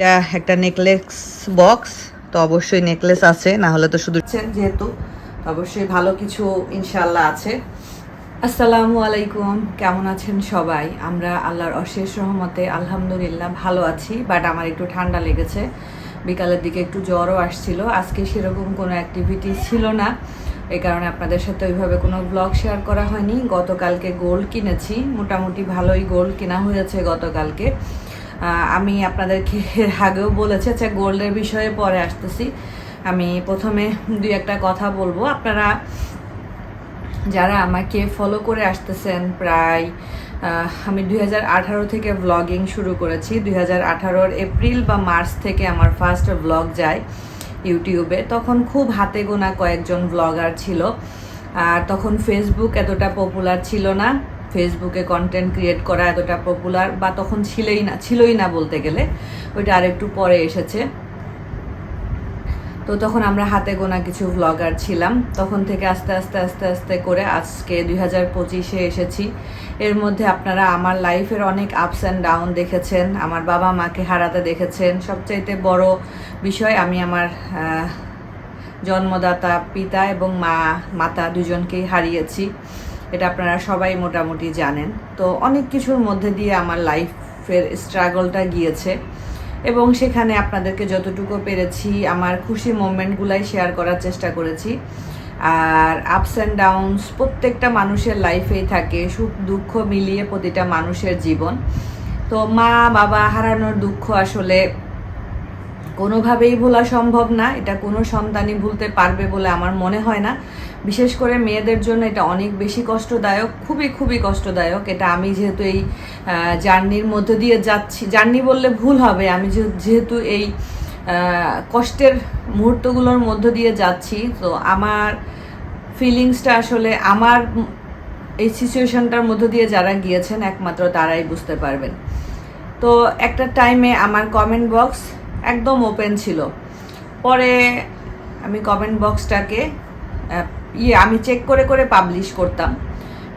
এটা একটা necklace box তো অবশ্যই নেকলেস আছে, না হলে তো শুধু যেহেতু অবশ্যই ভালো কিছু ইনশাল্লাহ আছে। আসসালামু আলাইকুম, কেমন আছেন সবাই? আমরা আল্লাহর অশেষ রহমতে, আলহামদুলিল্লাহ, ভালো আছি বাট আমার একটু ঠান্ডা লেগেছে। বিকালের দিকে একটু জ্বরও আসছিল। আজকে সেরকম কোনো অ্যাক্টিভিটি ছিল না। এই কারণে আপনাদের সাথে ওইভাবে কোনো ব্লগ শেয়ার করা হয়নি। গতকালকে গোল্ড কিনেছি। মোটামুটি ভালোই গোল্ড কেনা হয়েছে গতকালকে। আমি আপনাদেরকে আগেও বলেছি আচ্ছা গোল্ডের বিষয়ে পরে আসতেছি। আমি প্রথমে দুই একটা কথা বলব। আপনারা যারা আমাকে ফলো করে আসতেছেন প্রায় আমি দু হাজার আঠারো থেকে ব্লগিং শুরু করেছি। দুই হাজার এপ্রিল বা মার্চ থেকে আমার ফার্স্ট ব্লগ যায় ইউটিউবে। তখন খুব হাতে গোনা কয়েকজন ব্লগার ছিল। আর তখন ফেসবুক এতটা পপুলার ছিল না। ফেসবুকে কন্টেন্ট ক্রিয়েট করা এতটা পপুলার বা তখন ছিলই না ছিলই না বলতে গেলে, ওইটা আরেকটু পরে এসেছে। তো তখন আমরা হাতে গোনা কিছু ব্লগার ছিলাম, তখন থেকে আস্তে আস্তে আস্তে আস্তে করে আজকে দুই হাজার পঁচিশে এসেছি। এর মধ্যে আপনারা আমার লাইফের অনেক আপস অ্যান্ড ডাউন দেখেছেন, আমার বাবা মাকে হারাতে দেখেছেন। সবচাইতে বড় বিষয়, আমি আমার জন্মদাতা, পিতা এবং মা, মাতা দুজনকেই হারিয়েছি। এটা আপনারা সবাই মোটামুটি জানেন। তো অনেক কিছুর মধ্যে দিয়ে আমার লাইফের স্ট্রাগলটা গিয়েছে এবং সেখানে আপনাদেরকে যতটুকু পেরেছি, আমার খুশি মোমেন্টগুলাই শেয়ার করার চেষ্টা করেছি। আর আপস অ্যান্ড ডাউনস প্রত্যেকটা মানুষের লাইফেই থাকে, সুখ, দুঃখ মিলিয়ে প্রতিটা মানুষের জীবন। তো মা, বাবা হারানোর দুঃখ আসলে কোনোভাবেই ভোলা সম্ভব না, এটা কোনো সন্তানই ভুলতে পারবে বলে আমার মনে হয় না। বিশেষ করে মেয়েদের জন্য এটা অনেক বেশি কষ্টদায়ক, খুবই খুবই কষ্টদায়ক। এটা আমি যেহেতু এই জার্নির মধ্য দিয়ে যাচ্ছি, জার্নি বললে ভুল হবে। আমি যেহেতু এই কষ্টের মুহূর্তগুলোর মধ্য দিয়ে যাচ্ছি, তো আমার ফিলিংসটা আসলে আমার এই সিচুয়েশনটার মধ্য দিয়ে যারা গিয়েছেন, একমাত্র তারাই বুঝতে পারবেন। তো একটা টাইমে আমার কমেন্ট বক্স একদম ওপেন ছিল। পরে আমি কমেন্ট বক্সটাকে ইয়ে আমি চেক করে করে পাবলিশ করতাম।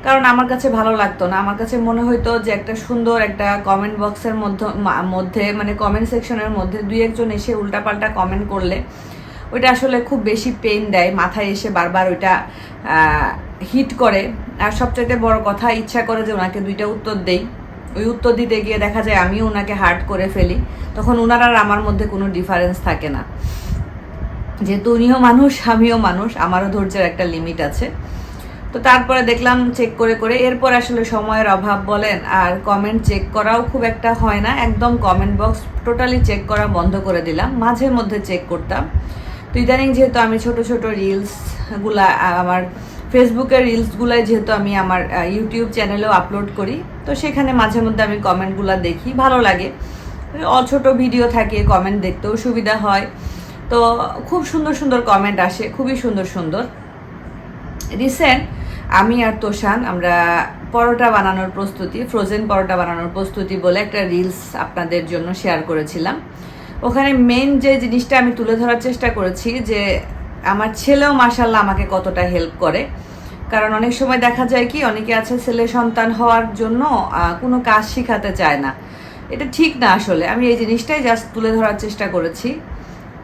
কারণ আমার কাছে ভালো লাগতো না। আমার কাছে মনে হতো যে একটা সুন্দর একটা কমেন্ট বক্সের মধ্যে মধ্যে মানে কমেন্ট সেকশনের মধ্যে দুই একজন এসে উল্টাপাল্টা কমেন্ট করলে, ওইটা আসলে খুব বেশি পেন দেয়। মাথায় এসে বারবার ওইটা হিট করে। আর সবচাইতে বড় কথা, ইচ্ছা করে যে ওনাকে দুইটা উত্তর দেই। ওই উত্তর দিতে গিয়ে দেখা যায় আমিও ওনাকে হার্ট করে ফেলি। তখন ওনার আর আমার মধ্যে কোনো ডিফারেন্স থাকে না। যেহেতু উনিও মানুষ, আমিও মানুষ, আমারও ধৈর্যের একটা লিমিট আছে। তো তারপরে দেখলাম চেক করে করে এরপর আসলে সময়ের অভাব বলেন আর কমেন্ট চেক করাও খুব একটা হয় না। একদম কমেন্ট বক্স টোটালি চেক করা বন্ধ করে দিলাম। মাঝে মধ্যে চেক করতাম। তো ইদানিং যেহেতু আমি ছোট ছোট রিলসগুলা আমার ফেসবুকের রিলসগুলাই যেহেতু আমি আমার ইউটিউব চ্যানেলেও আপলোড করি, তো সেখানে মাঝে মধ্যে আমি কমেন্টগুলো দেখি, ভালো লাগে। ছোট ভিডিও থাকে কমেন্ট দেখতেও সুবিধা হয়। তো খুব সুন্দর সুন্দর কমেন্ট আসে, খুবই সুন্দর সুন্দর। রিসেন্ট আমি আর তোষান আমরা পরোটা বানানোর প্রস্তুতি ফ্রোজেন পরোটা বানানোর প্রস্তুতি বলে একটা রিলস আপনাদের জন্য শেয়ার করেছিলাম। ওখানে মেন যে জিনিসটা আমি তুলে ধরার চেষ্টা করেছি যে আমার ছেলেও মাসাল্লাহ আমাকে কতটা হেল্প করে। কারণ অনেক সময় দেখা যায় কি, অনেকে আছে ছেলে সন্তান হওয়ার জন্য কোনো কাজ শিখাতে চায় না। এটা ঠিক না আসলে। আমি এই জিনিসটাই জাস্ট তুলে ধরার চেষ্টা করেছি।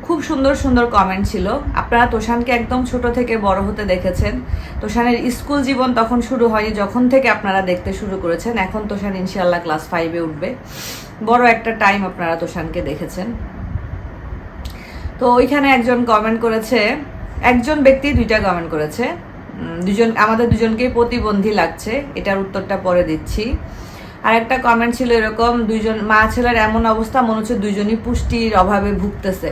খুব সুন্দর সুন্দর কমেন্ট ছিল। আপনারা তোষানকে একদম ছোট থেকে বড় হতে দেখেছেন। তোষানের স্কুল জীবন তখন শুরু হয়নি, যখন থেকে আপনারা দেখতে শুরু করেছেন। এখন তোষান ইনশাল্লাহ ক্লাস ফাইভে উঠবে। বড় একটা টাইম আপনারা তোষানকে দেখেছেন। তো ওইখানে একজন কমেন্ট করেছে, একজন ব্যক্তি দুইটা কমেন্ট করেছে। দুজন, আমাদের দুজনকেই প্রতিবন্ধী লাগছে, এটার উত্তরটা পরে দিচ্ছি। আর একটা কমেন্ট ছিল এরকম, দুইজন, মা ছেলের এমন অবস্থা, মনে হচ্ছে দুইজনই পুষ্টির অভাবে ভুগতেছে।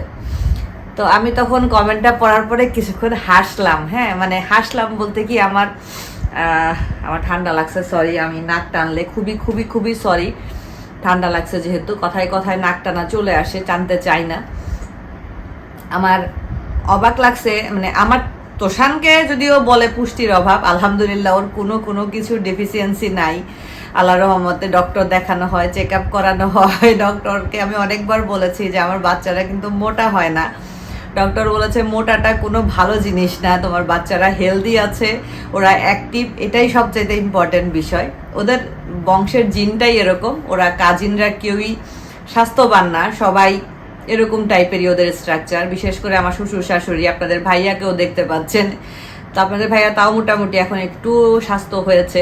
তো আমি তখন কমেন্টটা পড়ার পরে কিছুক্ষণ হাসলাম হ্যাঁ মানে হাসলাম বলতে কি আমার আমার ঠান্ডা লাগছে সরি আমি নাক টানলে, খুবই খুবই খুবই সরি ঠান্ডা লাগছে যেহেতু, কথায় কথায় নাক টানা চলে আসে, টানতে চাই না। আমার অবাক লাগছে মানে আমার তোষানকে যদিও বলে পুষ্টির অভাব, আলহামদুলিল্লাহ ওর কোনো কোনো কিছু ডেফিসিয়েন্সি নাই। আল্লাহ রহমতে ডক্টর দেখানো হয় চেক আপ করানো হয়। ডক্টরকে আমি অনেকবার বলেছি যে আমার বাচ্চারা কিন্তু মোটা হয় না। ডক্টর বলেছে, মোটাটা কোনো ভালো জিনিস না, তোমার বাচ্চারা হেলদি আছে, ওরা অ্যাক্টিভ এটাই সবচেয়ে ইম্পর্টেন্ট বিষয়। ওদের বংশের জিনটাই এরকম, ওরা কাজিনরা কেউই স্বাস্থ্যবান না, সবাই এরকম টাইপেরই ওদের স্ট্রাকচার বিশেষ করে আমার শ্বশুর শাশুড়ি, আপনাদের ভাইয়াকেও দেখতে পাচ্ছেন। তো আপনাদের ভাইয়া তাও মোটামুটি এখন একটু স্বাস্থ্য হয়েছে।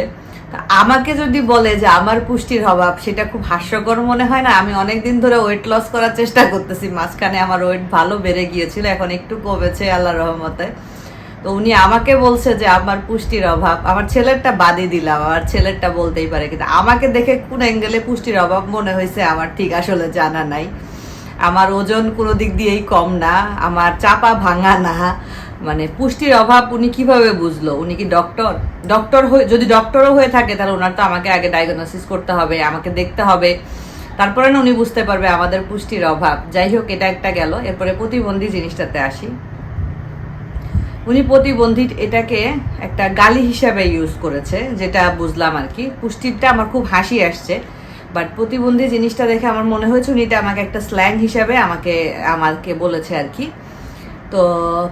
আমাকে যদি বলে যে আমার পুষ্টির অভাব, সেটা খুব হাস্যকর মনে হয় না? আমি অনেক দিন ধরে ওয়েট লস করার চেষ্টা করতেছি। মাঝখানে আমার ওয়েট ভালো বেড়ে গিয়েছিল, এখন একটু কমেছে আল্লাহ রহমতে। তো উনি আমাকে বলছে যে আমার পুষ্টির অভাব। আমার ছেলেরটা বাদই দিলাম, আমার ছেলেরটা বলতেই পারে। কিন্তু আমাকে দেখে কোন অ্যাঙ্গেলে পুষ্টির অভাব মনে হয়েছে আমার ঠিক আসলে জানা নাই। আমার ওজন কোনো দিক দিয়েই কম না, আমার চাপা ভাঙা না। মানে পুষ্টির অভাব উনি কীভাবে বুঝলো? উনি কি ডক্টর ডক্টর হয়ে যদি ডক্টরও হয়ে থাকে, তাহলে ওনার তো আমাকে আগে ডায়াগনোসিস করতে হবে, আমাকে দেখতে হবে। তারপরে না উনি বুঝতে পারবে আমাদের পুষ্টির অভাব। যাই হোক, এটা একটা গেল। এরপরে প্রতিবন্ধী জিনিসটাতে আসি। উনি প্রতিবন্ধী এটাকে একটা গালি হিসাবে ইউজ করেছে, যেটা বুঝলাম আর কি। পুষ্টিরটা আমার খুব হাসি আসছে। বাট প্রতিবন্ধী জিনিসটা দেখে আমার মনে হয়েছে উনি এটা আমাকে একটা স্ল্যাং হিসাবে আমাকে আমাকে বলেছে আর কি। তো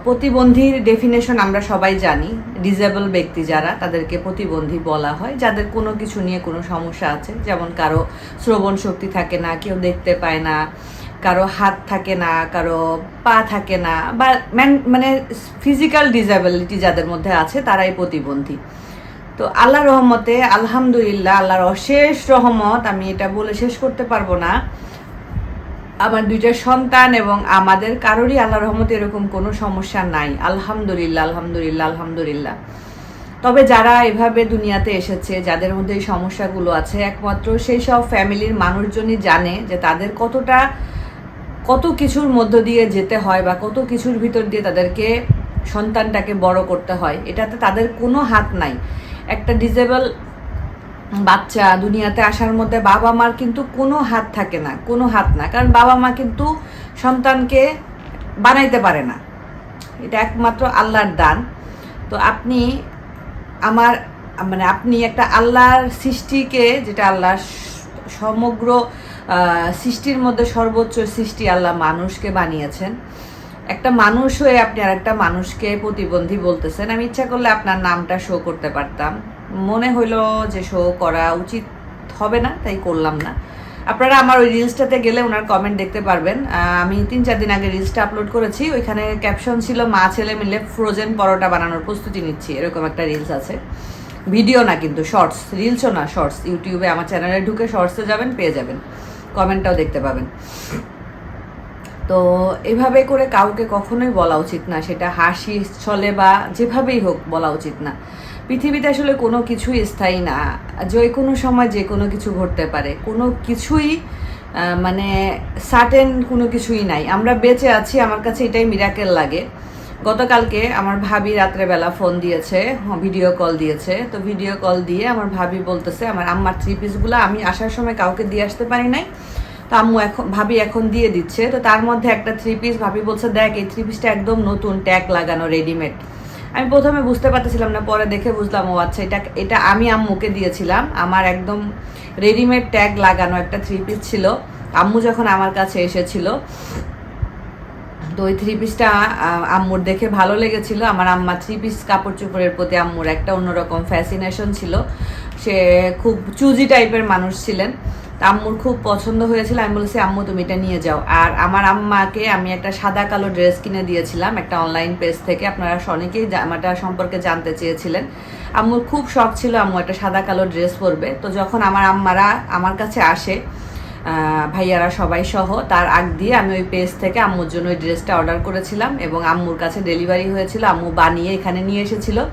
প্রতিবন্ধীর ডেফিনেশন আমরা সবাই জানি ডিজেবল ব্যক্তি যারা, তাদেরকে প্রতিবন্ধী বলা হয়, যাদের কোনো কিছু নিয়ে কোনো সমস্যা আছে। যেমন কারও শ্রবণ শক্তি থাকে না, কেউ দেখতে পায় না, কারও হাত থাকে না, কারও পা থাকে না, বা মানে ফিজিক্যাল ডিসেবিলিটি যাদের মধ্যে আছে, তারাই প্রতিবন্ধী। তো আল্লাহ রহমতে, আলহামদুলিল্লাহ, আল্লাহর অশেষ রহমত, আমি এটা বলে শেষ করতে পারব না। আমার দুইটা সন্তান এবং আমাদের কারোরই আল্লাহ রহমতে এরকম কোনো সমস্যা নাই। আলহামদুলিল্লাহ আলহামদুলিল্লাহ আলহামদুলিল্লাহ। তবে যারা এভাবে দুনিয়াতে এসেছে, যাদের মধ্যে এই সমস্যাগুলো আছে, একমাত্র সেই সব ফ্যামিলির মানুষজনই জানে যে তাদের কতটা, কত কিছুর মধ্য দিয়ে যেতে হয় বা কত কিছুর ভিতর দিয়ে তাদেরকে সন্তানটাকে বড় করতে হয়। এটাতে তাদের কোনো হাত নাই। একটা ডিজেবল বাচ্চা দুনিয়াতে আসার মধ্যে বাবা মার কিন্তু কোনো হাত থাকে না, কোনো হাত না। কারণ বাবা মা কিন্তু সন্তানকে বানাইতে পারে না। এটা একমাত্র আল্লাহর দান। তো আপনি আমার মানে আপনি একটা আল্লাহর সৃষ্টিকে, যেটা আল্লাহ সমগ্র সৃষ্টির মধ্যে সর্বোচ্চ সৃষ্টি আল্লাহ মানুষকে বানিয়েছেন। একটা মানুষ হয়ে আপনি আর একটা মানুষকে প্রতিবন্ধী বলতেছেন, আমি ইচ্ছা করলে আপনার নামটা শো করতে পারতাম। মনে হইল যে শো করা উচিত হবে না, তাই করলাম না। আপনারা আমার ওই রিলসটাতে গেলে ওনার কমেন্ট দেখতে পারবেন। আমি তিন চার দিন আগে রিলসটা আপলোড করেছি, ওইখানে ক্যাপশন ছিল, মা, ছেলে মিলে ফ্রোজেন পরোটা বানানোর প্রস্তুতি নিচ্ছি। এরকম একটা রিলস আছে। ভিডিও না কিন্তু শর্টস রিলসও না শর্টস ইউটিউবে আমার চ্যানেলে ঢুকে শর্টসে যাবেন, পেয়ে যাবেন। কমেন্টটাও দেখতে পাবেন। তো এভাবে করে কাউকে কখনোই বলা উচিত না, সেটা হাসি, ছলে বা যেভাবেই হোক বলা উচিত না। পৃথিবীতে আসলে কোনো কিছুই স্থায়ী না। যে কোনো সময় যে কোনো কিছু ঘটতে পারে। কোনো কিছুই মানে সার্টেন কোনো কিছুই নাই। আমরা বেঁচে আছি, আমার কাছে এটাই মিরাকেল লাগে। গতকালকে আমার ভাবি রাত্রেবেলা ফোন দিয়েছে ভিডিও কল দিয়েছে। তো ভিডিও কল দিয়ে আমার ভাবি বলতেছে, আমার আম্মার থ্রি পিসগুলো আমি আসার সময় কাউকে দিয়ে আসতে পারি নাই। তো আম্মু এখন ভাবি এখন দিয়ে দিচ্ছে। তো তার মধ্যে একটা থ্রি পিস ভাবি বলছে, দেখ, এই থ্রি পিসটা একদম নতুন, ট্যাগ লাগানো রেডিমেড আমি প্রথমে বুঝতে পারতেছিলাম না, পরে দেখে বুঝলাম, ও আচ্ছা এটা এটা আমি আম্মুকে দিয়েছিলাম। আমার একদম রেডিমেড ট্যাগ লাগানো একটা থ্রি পিস ছিল। আম্মু যখন আমার কাছে এসেছিল, তো ওই থ্রি পিসটা আম্মুর দেখে ভালো লেগেছিল। আমার আম্মা থ্রি পিস কাপড় চোপড়ের প্রতি আম্মুর একটা অন্যরকম ফ্যাসিনেশন ছিল। সে খুব চুজি টাইপের মানুষ ছিলেন। আম্মুর খুব পছন্দ হয়েছিল, আমি বলেছি, আম্মু, তুমি এটা নিয়ে যাও। আর আমার আম্মাকে আমি একটা সাদা কালো ড্রেস কিনে দিয়েছিলাম, একটা অনলাইন পেজ থেকে। আপনারা অনেকেই জা- আমারটা সম্পর্কে জানতে চেয়েছিলেন। আম্মুর খুব শখ ছিল, আম্মু একটা সাদা কালো ড্রেস পরবে। তো যখন আমার আম্মারা আমার কাছে আসে ভাইয়ারা সবাই সহ, তার আগ দিয়ে আমি ওই পেজ থেকে আম্মুর জন্য ওই ড্রেসটা অর্ডার করেছিলাম এবং আম্মুর কাছে ডেলিভারি হয়েছিল। আম্মু বানিয়ে এখানে নিয়ে এসেছিল।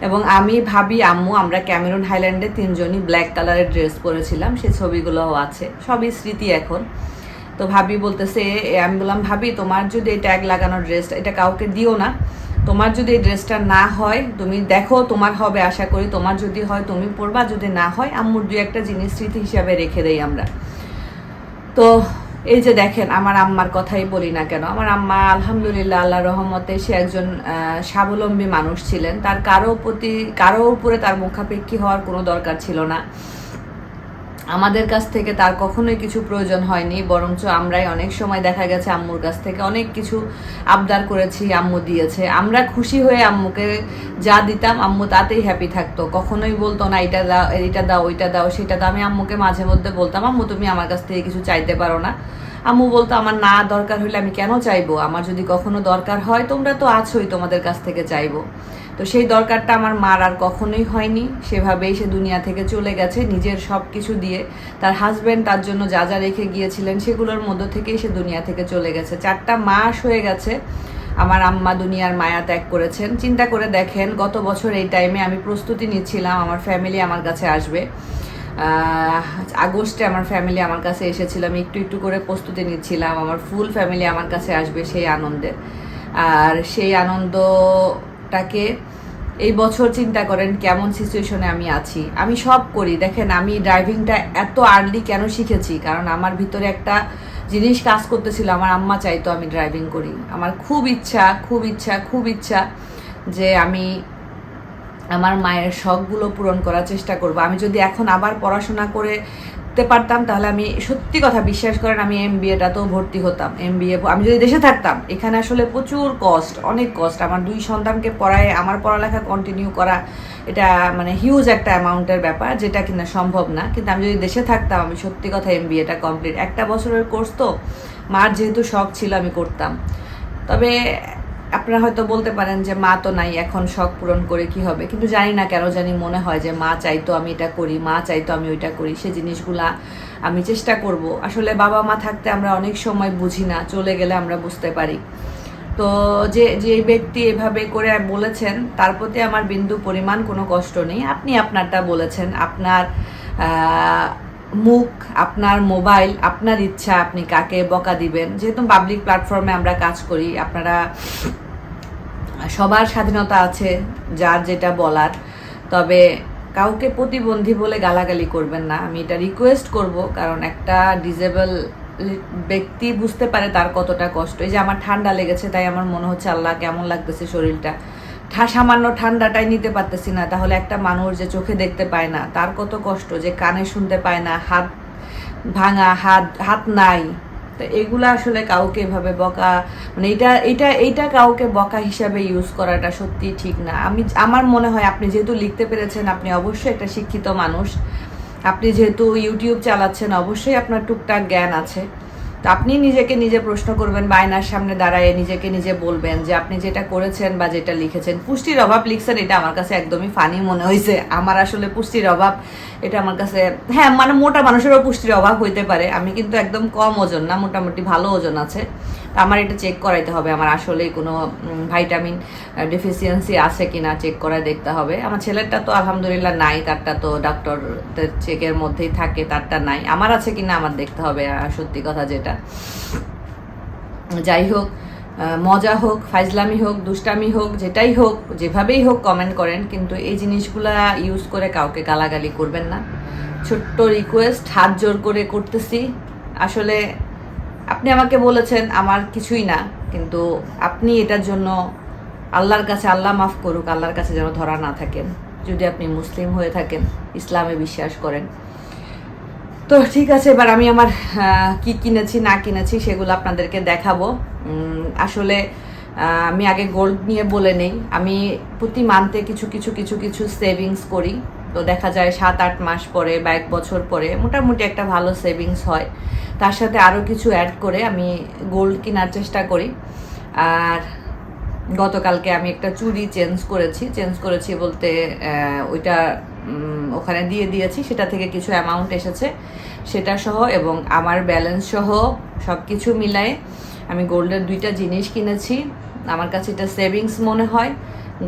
এবং আমি, ভাবি, আম্মু, আমরা ক্যামেরুন হাইল্যান্ডে তিনজনই ব্ল্যাক কালারের ড্রেস পরেছিলাম সেই ছবিগুলোও আছে, সবই স্মৃতি এখন। তো ভাবি বলতেছে আমি বললাম, ভাবি, তোমার যদি এই ট্যাগ লাগানোর ড্রেসটা এটা কাউকে দিও না। তোমার যদি এই ড্রেসটা না হয়, তুমি দেখো তোমার হবে, আশা করি তোমার যদি হয়, তুমি পরবা, যদি না হয়, আম্মুর দুই একটা জিনিস স্মৃতি হিসাবে রেখে দেই আমরা। তো এই যে দেখেন, আমার আম্মার কথাই বলি না কেন। আমার আম্মা, আলহামদুলিল্লাহ আল্লাহ রহমতে সে একজন স্বাবলম্বী মানুষ ছিলেন। তার কারও প্রতি, কারও উপরে তার মুখাপেক্ষী হওয়ার কোনো দরকার ছিল না। আমাদের কাছ থেকে তার কখনোই কিছু প্রয়োজন হয়নি, বরঞ্চ আমরাই অনেক সময় দেখা গেছে আম্মুর কাছ থেকে অনেক কিছু আবদার করেছি, আম্মু দিয়েছে। আমরা খুশি হয়ে আম্মুকে যা দিতাম, আম্মু তাতেই হ্যাপি থাকতো। কখনোই বলতো না এটা দাও এটা দাও, ওইটা দাও, সেটা দাও। আমি আম্মুকে মাঝে মধ্যে বলতাম, আম্মু, তুমি আমার কাছ থেকে কিছু চাইতে পারো না। আম্মু বলতো, আমার না দরকার হলে আমি কেন চাইব? আমার যদি কখনো দরকার হয়, তোমরা তো আছোই, তোমাদের কাছ থেকে চাইব। তো সেই দরকারটা আমার মার আর কখনোই হয়নি। সেভাবেই সে দুনিয়া থেকে চলে গেছে নিজের সব কিছু দিয়ে। তার হাজব্যান্ড তার জন্য যা যা রেখে গিয়েছিলেন সেগুলোর মধ্য থেকেই সে দুনিয়া থেকে চলে গেছে। চারটা মাস হয়ে গেছে আমার আম্মা দুনিয়ার মায়া ত্যাগ করেছেন। চিন্তা করে দেখেন, গত বছর এই টাইমে আমি প্রস্তুতি নিচ্ছিলাম, আমার ফ্যামিলি আমার কাছে আসবে। আগস্টে আমার ফ্যামিলি আমার কাছে এসেছিল, আমি একটু একটু করে প্রস্তুতি নিচ্ছিলাম। আমার ফুল ফ্যামিলি আমার কাছে আসবে সেই আনন্দে। আর সেই আনন্দটাকে এই বছর চিন্তা করেন কেমন সিচুয়েশনে আমি আছি। আমি সব করি। দেখেন, আমি ড্রাইভিংটা এত আর্লি কেন শিখেছি? কারণ আমার ভিতরে একটা জিনিস কাজ করতেছিল। আমার আম্মা চাইতো আমি ড্রাইভিং করি। আমার খুব ইচ্ছা খুব ইচ্ছা খুব ইচ্ছা যে আমি আমার মায়ের শখগুলো পূরণ করার চেষ্টা করব। আমি যদি এখন আবার পড়াশোনা করে তে পারতাম, তাহলে আমি সত্যি কথা বিশ্বাস করেন, আমি এম বি বিএটাতেও ভর্তি হতাম। এম বিএ আমি যদি দেশে থাকতাম, এখানে আসলে প্রচুর কস্ট অনেক কস্ট আমার দুই সন্তানকে পড়ায়, আমার পড়ালেখা কন্টিনিউ করা, এটা মানে হিউজ একটা অ্যামাউন্টের ব্যাপার, যেটা কিনা সম্ভব না। কিন্তু আমি যদি দেশে থাকতাম, আমি সত্যি কথা এম বিএটা কমপ্লিট একটা বছরের কোর্স তো, মার যেহেতু শখ ছিল, আমি করতাম। তবে আপনারা হয়তো বলতে পারেন যে মা তো নাই, এখন শখ পূরণ করে কি হবে? কিন্তু জানি না কেন জানি মনে হয় যে মা চাইতো আমি এটা করি, মা চাইতো আমি ওইটা করি, সে জিনিসগুলা আমি চেষ্টা করব। আসলে বাবা মা থাকতে আমরা অনেক সময় বুঝি না, চলে গেলে আমরা বুঝতে পারি। তো যে যে ব্যক্তি এভাবে করে বলেছেন, তার প্রতি আমার বিন্দু পরিমাণ কোনো কষ্ট নেই। আপনি আপনারটা বলেছেন, আপনার মুখ, আপনার মোবাইল, আপনার ইচ্ছা, আপনি কাকে বকা দিবেন? যেহেতু পাবলিক প্ল্যাটফর্মে আমরা কাজ করি, আপনারা সবার স্বাধীনতা আছে, যার যেটা বলার। তবে কাউকে প্রতিবন্ধী বলে গালাগালি করবেন না। আমি এটা রিকোয়েস্ট করব, কারণ একটা ডিজেবল ব্যক্তি বুঝতে পারে তার কতটা কষ্ট। এই যে আমার ঠান্ডা লেগেছে, তাই আমার মনে হচ্ছে, আল্লাহ কেমন লাগতেছে শরীরটা। সামান্য ঠান্ডাটাই নিতে পারতেছি না। তাহলে একটা মানুষ যে চোখে দেখতে পায় না, তার কত কষ্ট যে কানে শুনতে পায় না, হাত ভাঙা, হাত হাত নাই। তো এগুলা আসলে কাউকে এভাবে বকা মানে এটা এটা, এইটা কাউকে বকা হিসাবে ইউজ করাটা সত্যি ঠিক না। আমি, আমার মনে হয় আপনি যেহেতু লিখতে পেরেছেন, আপনি অবশ্যই একটা শিক্ষিত মানুষ। আপনি যেহেতু ইউটিউব চালাচ্ছেন, অবশ্যই আপনার টুকটাক জ্ঞান আছে। তো আপনি নিজেকে নিজে প্রশ্ন করবেন বায়নার সামনে দাঁড়ায় নিজেকে নিজে বলবেন যে আপনি যেটা করেছেন বা যেটা লিখেছেন, পুষ্টির অভাব লিখছেন, এটা আমার কাছে একদমই ফানি মনে হয়েছে। আমার আসলে পুষ্টির অভাব, এটা আমার কাছে হ্যাঁ মানে মোটা মানুষেরও পুষ্টির অভাব হইতে পারে। আমি কিন্তু একদম কম ওজন না, মোটামুটি ভালো ওজন আছে। আমার এটা চেক করাইতে হবে, আমার আসলেই কোনো ভাইটামিন ডেফিসিয়েন্সি আছে কি না চেক করায় দেখতে হবে। আমার ছেলেরটা তো আলহামদুলিল্লাহ নাই, তারটা তো ডাক্তার চেকের মধ্যেই থাকে, তারটা নাই। আমার আছে কি না আমার দেখতে হবে সত্যি কথা যেটা। যাই হোক মজা হোক, ফাইজলামি হোক, দুষ্টামি হোক, যেটাই হোক, যেভাবেই হোক কমেন্ট করেন, কিন্তু এই জিনিসগুলা ইউজ করে কাউকে গালাগালি করবেন না। ছোট্ট রিকোয়েস্ট হাত জোর করে করতেছি। আসলে আপনি আমাকে বলেছেন, আমার কিছুই না, কিন্তু আপনি এটার জন্য আল্লাহর কাছে আল্লাহ মাফ করুক, আল্লাহর কাছে যেন ধরা না থাকেন। যদি আপনি মুসলিম হয়ে থাকেন, ইসলামে বিশ্বাস করেন। তো ঠিক আছে, এবার আমি আমার কি কিনেছি, না কিনেছি, সেগুলো আপনাদেরকে দেখাবো। আসলে আমি আগে গোল্ড নিয়ে বলে নেই। আমি প্রতি মান্থে কিছু কিছু কিছু কিছু সেভিংস করি। তো দেখা যায় সাত আট মাস পরে বা এক বছর পরে মোটামুটি একটা ভালো সেভিংস হয়। তার সাথে আরও কিছু অ্যাড করে আমি গোল্ড কেনার চেষ্টা করি। আর গতকালকে আমি একটা চুড়ি চেঞ্জ করেছি। চেঞ্জ করেছি বলতে ওইটা ওখানে দিয়ে দিয়েছি। সেটা থেকে কিছু অ্যামাউন্ট এসেছে। সেটা সহ এবং আমার ব্যালেন্স সহ সব কিছু মিলায়ে আমি গোল্ডের দুইটা জিনিস কিনেছি। আমার কাছে এটা সেভিংস মনে হয়।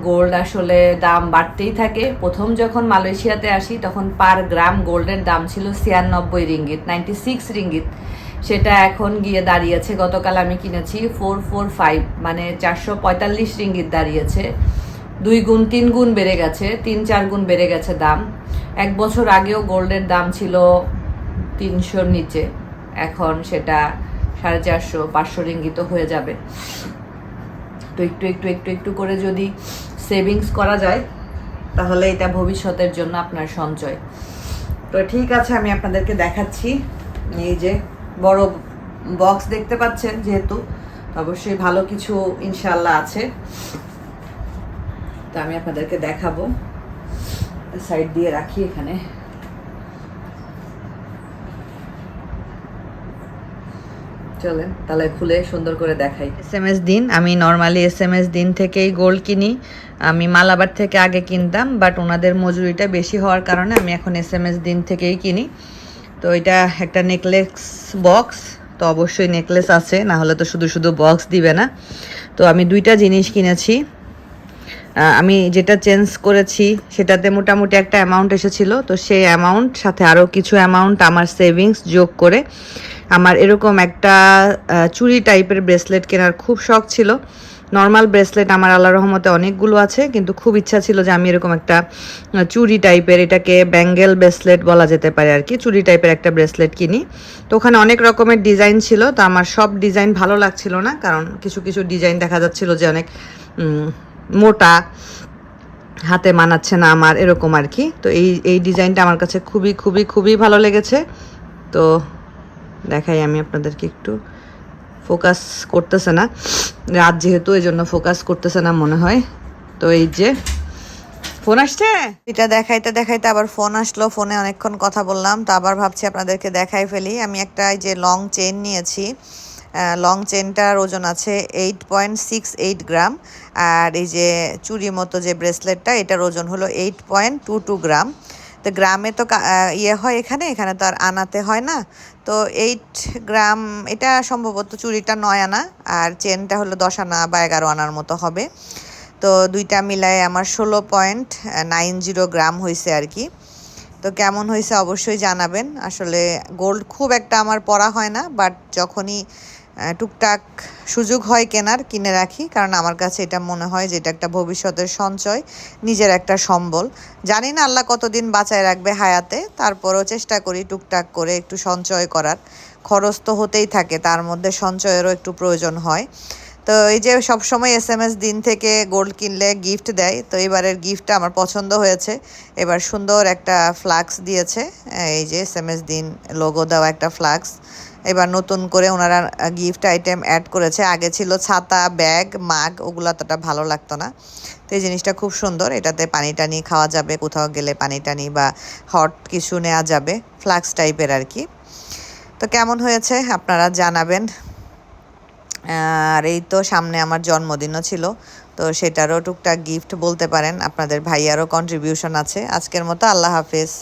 গোল্ড আসলে দাম বাড়তেই থাকে। প্রথম যখন মালয়েশিয়াতে আসি, তখন পার গ্রাম গোল্ডের দাম ছিল ছিয়ানব্বই রিঙ্গিত, নাইনটি সিক্স রিঙ্গিত। সেটা এখন গিয়ে দাঁড়িয়েছে, গতকাল আমি কিনেছি ফোর ফোর ফাইভ মানে চারশো পঁয়তাল্লিশ রিঙ্গিত দাঁড়িয়েছে। দুই গুণ, তিন গুণ বেড়ে গেছে, তিন চার গুণ বেড়ে গেছে দাম। এক বছর আগেও গোল্ডের দাম ছিল তিনশোর নিচে, এখন সেটা সাড়ে চারশো, পাঁচশো রিঙ্গিত হয়ে যাবে। তো একটু একটু একটু একটু করে যদি সেভিংস করা যায়, তাহলে এটা ভবিষ্যতের জন্য আপনার সঞ্চয়। তো ঠিক আছে, আমি আপনাদেরকে দেখাচ্ছি। এই যে বড় বক্স দেখতে পাচ্ছেন যেহেতু অবশ্যই ভালো কিছু ইনশাল্লাহ আছে। তো আমি আপনাদেরকে দেখাবো। সাইড দিয়ে রাখি এখানে। চলেন তাহলে খুলে সুন্দর করে দেখাই। এস এম এস দিন, আমি নর্মালি এস এম এস দিন থেকেই গোল্ড কিনি। আমি মালাবার থেকে আগে কিনতাম বাট ওনাদের মজুরিটা বেশি হওয়ার কারণে আমি এখন এস এম এস দিন থেকেই কিনি। তো এটা একটা নেকলেস বক্স তো অবশ্যই নেকলেস আছে, না হলে তো শুধু শুধু বক্স দিবে না। তো আমি দুইটা জিনিস কিনেছি। আমি যেটা চেঞ্জ করেছি, সেটাতে মোটামুটি একটা অ্যামাউন্ট এসেছিল, তো সেই অ্যামাউন্ট সাথে আরও কিছু অ্যামাউন্ট আমার সেভিংস যোগ করে আমার এরকম একটা চুড়ি টাইপের ব্রেসলেট কেনার খুব শখ ছিল। নর্মাল ব্রেসলেট আমার আল্লাহ রহমতে অনেকগুলো আছে, কিন্তু খুব ইচ্ছা ছিল যে আমি এরকম একটা চুরি টাইপের এটাকে ব্যাঙ্গেল ব্রেসলেট বলা যেতে পারে আর কি চুরি টাইপের একটা ব্রেসলেট কিনি। তো ওখানে অনেক রকমের ডিজাইন ছিল, তো আমার সব ডিজাইন ভালো লাগছিল না, কারণ কিছু কিছু ডিজাইন দেখা যাচ্ছিল যে অনেক মোটা, হাতে মানাচ্ছে না আমার, এরকম আর কি। তো এই এই ডিজাইনটা আমার কাছে খুবই খুবই খুবই ভালো লেগেছে। তো দেখাই আমি আপনাদেরকে একটু। ফোকাস করতেছে না। রাত যেহেতু এই জন্য ফোকাস করতেছে না মনে হয়। তো এই যে ফোন আসছে? এটা দেখাইতে দেখাইতে আবার ফোন আসলো। ফোনে অনেকক্ষণ কথা বললাম, তো আবার ভাবছি আপনাদেরকে দেখাই ফেলি। আমি একটা এই যে লং চেন নিয়েছি। লং চেনটার ওজন আছে eight point six eight gram আর এই যে চুরি মতো যে ব্রেসলেটটা এটার ওজন হলো eight point two two gram তো গ্রামে তো ইয়ে হয় এখানে এখানে তো আর আনাতে হয় না। তো এইট গ্রাম, এটা সম্ভবত চুরিটা নয় আনা, আর চেনটা হলো দশ আনা বা এগারো আনার মতো হবে। তো দুইটা মিলায় আমার ষোলো পয়েন্ট নাইন জিরো গ্রাম হয়েছে আর কি। তো কেমন হয়েছে অবশ্যই জানাবেন। আসলে গোল্ড খুব একটা আমার পরা হয় না, বাট যখনই টুকটাক সুযোগ হয় কেনার, কিনে রাখি, কারণ আমার কাছে এটা মনে হয় যে এটা একটা ভবিষ্যতের সঞ্চয়, নিজের একটা সম্বল। জানি না আল্লাহ কতদিন বাঁচায় রাখবে হায়াতে, তারপরও চেষ্টা করি টুকটাক করে একটু সঞ্চয় করার। খরচ তো হতেই থাকে, তার মধ্যে সঞ্চয়েরও একটু প্রয়োজন হয়। তো এই যে সবসময় এস এম এস দিন থেকে গোল্ড কিনলে গিফট দেয়, তো এবারের গিফটটা আমার পছন্দ হয়েছে। এবার সুন্দর একটা ফ্লাক্স দিয়েছে, এই যে এস এম এস দিন লোগো দেওয়া একটা ফ্লাক্স এবার নতুন করে ওনারা গিফট আইটেম অ্যাড করেছে। আগে ছিল ছাতা ব্যাগ মাগ ওগুলো অতটা ভালো লাগতো না। তো এই জিনিসটা খুব সুন্দর। এটাতে পানি টানি খাওয়া যাবে, কোথাও গেলে পানি টানি বা হট কিছু নেওয়া যাবে ফ্লাক্স টাইপের আর কি। তো কেমন হয়েছে আপনারা জানাবেন। আর এই তো সামনে আমার জন্মদিনও ছিল, তো সেটারও টুকটাক গিফট বলতে পারেন। আপনাদের ভাইয়ারও কন্ট্রিবিউশন আছে। আজকের মতো আল্লাহ হাফেজ।